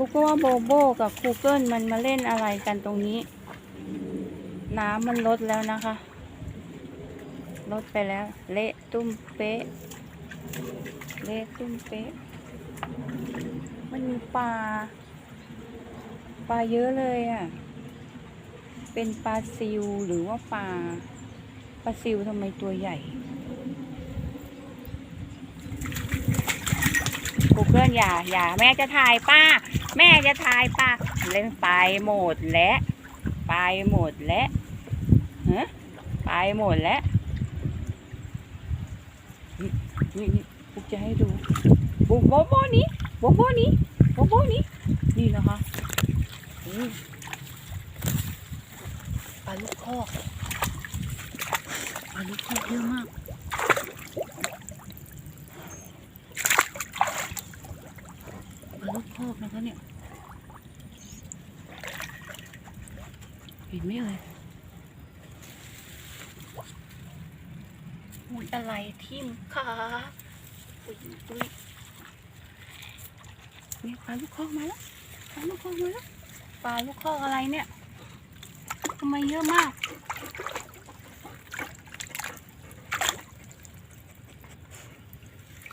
กูก็ว่าโบโบกับคูเกิลมันมาเล่นอะไรกันตรงนี้ น้ำมันลดแล้วนะคะ ลดไปแล้ว เละตุ้มเป๊ะ เละตุ้มเป๊ะ มันมีปลา ปลาเยอะเลยอะ เป็นปลาซิวหรือว่าปลา ปลาซิวทำไมตัวใหญ่ กูเกิลอย่าอย่าแม่จะถ่ายป้า แม่จะถ่ายป้าเล่นไปหมดแล้วไปหมดแล้วฮะไปหมดแล้วนี่นี่ปุ๊กจะให้ดูโบโบโบนี้โบโบนี้โบโบนี้นี่นะคะปลาลูกคอกปลาลูกคอกเยอะมาก ปลาลูก คอกนะคะเนี่ย เห็นไหมเอ่ยอุ้ยอะไรทิ่มขาอุ้ยอุ้ยนี่ปลาลูกคอกมาแล้วปลาลูกคอกมาแล้วปลาลูกคอกอะไรเนี่ยทำไมเยอะมาก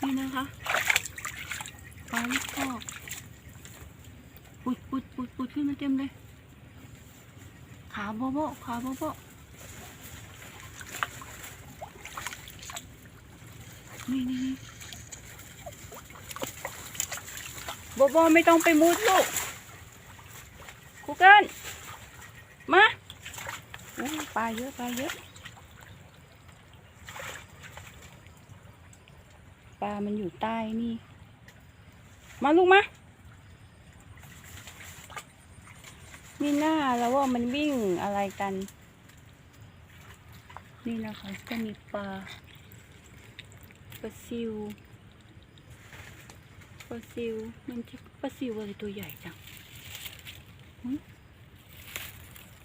นี่นะคะปลาลูกคอกปุดปุดปุดปุดขึ้น มาเต็มเลย ขาโบโบขาโบโบนี่นี่โบโบไม่ต้องไปมุดลูกคุกเกิลมาปลาเยอะปลาเยอะปลามันอยู่ใต้นี่ มาลูกมา มีหน้าแล้วว่ามันวิ่งอะไรกัน นี่นะคะก็มีปลาปลาซิวปลาซิวมันจะปลาซิวอะไรตัวใหญ่จัง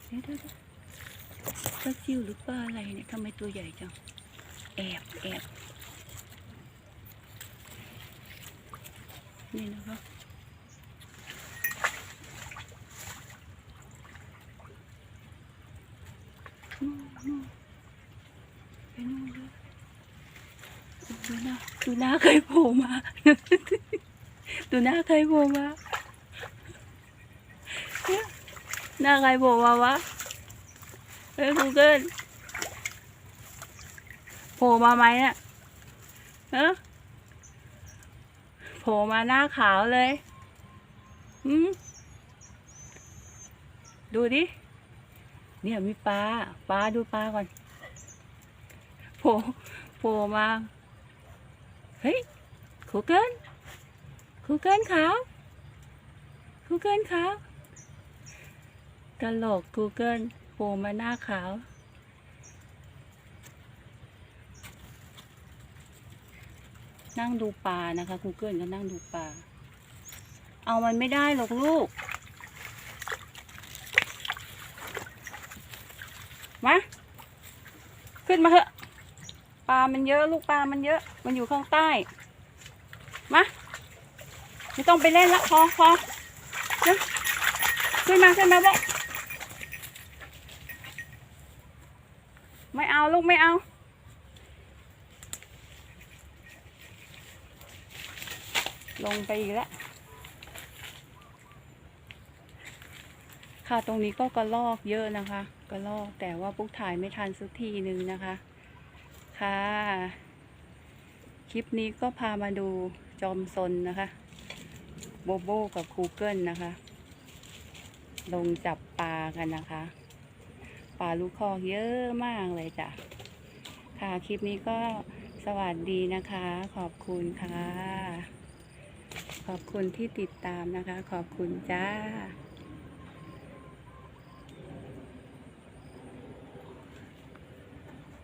เดี๋ยวปลาซิวหรือปลาอะไรเนี่ยทำไมตัวใหญ่จัง แอบแอบนี่นะคะ นู่นนู่น ไปนู่นเลยดูหน้าดูหน้าใครโผล่มาดูหน้าใครโผล่มาหน้าใครโผล่มาวะเฮ้ยกูเกิลโผล่มาไหมเนี่ยเออโผล่มาหน้าขาวเลย อืมดูดิ เนี่ยมีปลาปลาดูปลาก่อนโผล่โผล่มา เฮ้ยครูเกิลครูเกิลขาวครูเกิลขาวตลกครูเกิลโผล่มาหน้าขาวนั่งดูปลานะคะครูเกิลก็นั่งดูปลา เอามันไม่ได้หรอกลูก มา ขึ้นมาเถอะ ปลา มันเยอะ ลูกปลา มันเยอะ มันอยู่ข้างใต้ มา ไม่ต้องไปเล่นละพอพอนะขึ้นมาขึ้นมาบอกไม่เอาลูกไม่เอา ลงไปอีกแล้ว ค่ะตรงนี้ก็กระลอกเยอะนะคะกระลอกแต่ว่าปุ๊กถ่ายไม่ทันสักทีนึงนะคะ ค่ะ คลิปนี้ก็พามาดูจอมซนนะคะ โบโบกับคูเกิลนะคะ ลงจับปลากันนะคะ ปลาลูกคอกเยอะมากเลยจ้ะ ค่ะคลิปนี้ก็สวัสดีนะคะ ขอบคุณค่ะ ขอบคุณที่ติดตามนะคะ ขอบคุณจ้า